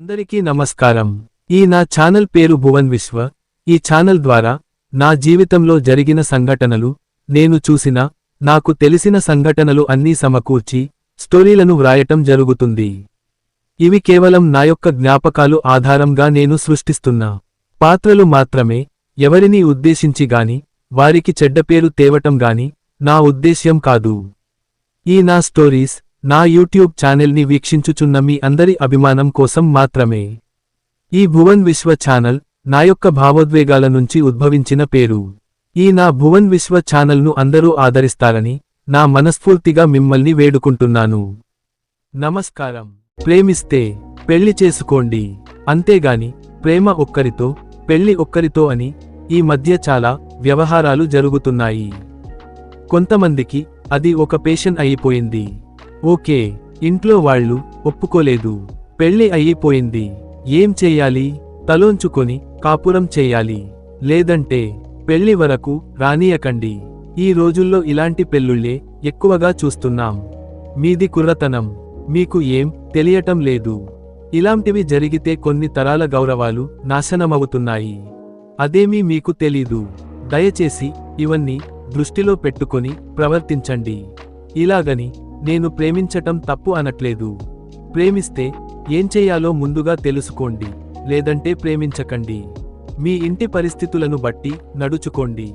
అందరికీ నమస్కారం. ఈ నా ఛానల్ పేరు భువన్ విశ్వ. ఈ ఛానల్ ద్వారా నా జీవితంలో జరిగిన సంఘటనలు నేను చూసిన నాకు తెలిసిన సంఘటనలు అన్నీ సమకూర్చి స్టోరీలను వ్రాయటం జరుగుతుంది. ఇవి కేవలం నా యొక్క జ్ఞాపకాలు ఆధారంగా నేను సృష్టిస్తున్నా పాత్రలు మాత్రమే ఎవరినీ ఉద్దేశించి గాని వారికి చెడ్డ పేరు తేవటం గాని నా ఉద్దేశ్యం కాదు. ఈ నా స్టోరీస్ నా యూట్యూబ్ ఛానల్ని వీక్షించుచున్న మీ అందరి అభిమానం కోసం మాత్రమే. ఈ భువన్ విశ్వ ఛానల్ నా యొక్క భావోద్వేగాల నుంచి ఉద్భవించిన పేరు. ఈ నా భువన్ విశ్వ ఛానల్ను అందరూ ఆదరిస్తారని నా మనస్ఫూర్తిగా మిమ్మల్ని వేడుకుంటున్నాను. నమస్కారం. ప్రేమిస్తే పెళ్ళి చేసుకోండి. అంతేగాని ప్రేమ ఒక్కరితో పెళ్ళి ఒక్కరితో అని ఈ మధ్య చాలా వ్యవహారాలు జరుగుతున్నాయి. కొంతమందికి అది ఒక పేషన్ అయిపోయింది. ఓకే ఇంట్లో వాళ్ళు ఒప్పుకోలేదు. పెళ్ళి అయిపోయింది. ఏం చెయ్యాలి తలోంచుకొని కాపురం చెయ్యాలి లేదంటే పెళ్ళి వరకు రానియకండి. ఈ రోజుల్లో ఇలాంటి పెళ్ళుళ్ళే ఎక్కువగా చూస్తున్నాం. మీది కుర్రతనం. మీకు ఏం తెలియటం లేదు. ఇలాంటివి జరిగితే కొన్ని తరాల గౌరవాలు నాశనమవుతున్నాయి. అదేమీ మీకు తెలీదు. దయచేసి ఇవన్నీ దృష్టిలో పెట్టుకొని ప్రవర్తించండి. ఇలాగని నేను ప్రేమించటం తప్పు అనట్లేదు. ప్రేమిస్తే ఏం చెయ్యాలో ముందుగా తెలుసుకోండి లేదంటే ప్రేమించకండి. మీ ఇంటి పరిస్థితులను బట్టి నడుచుకోండి.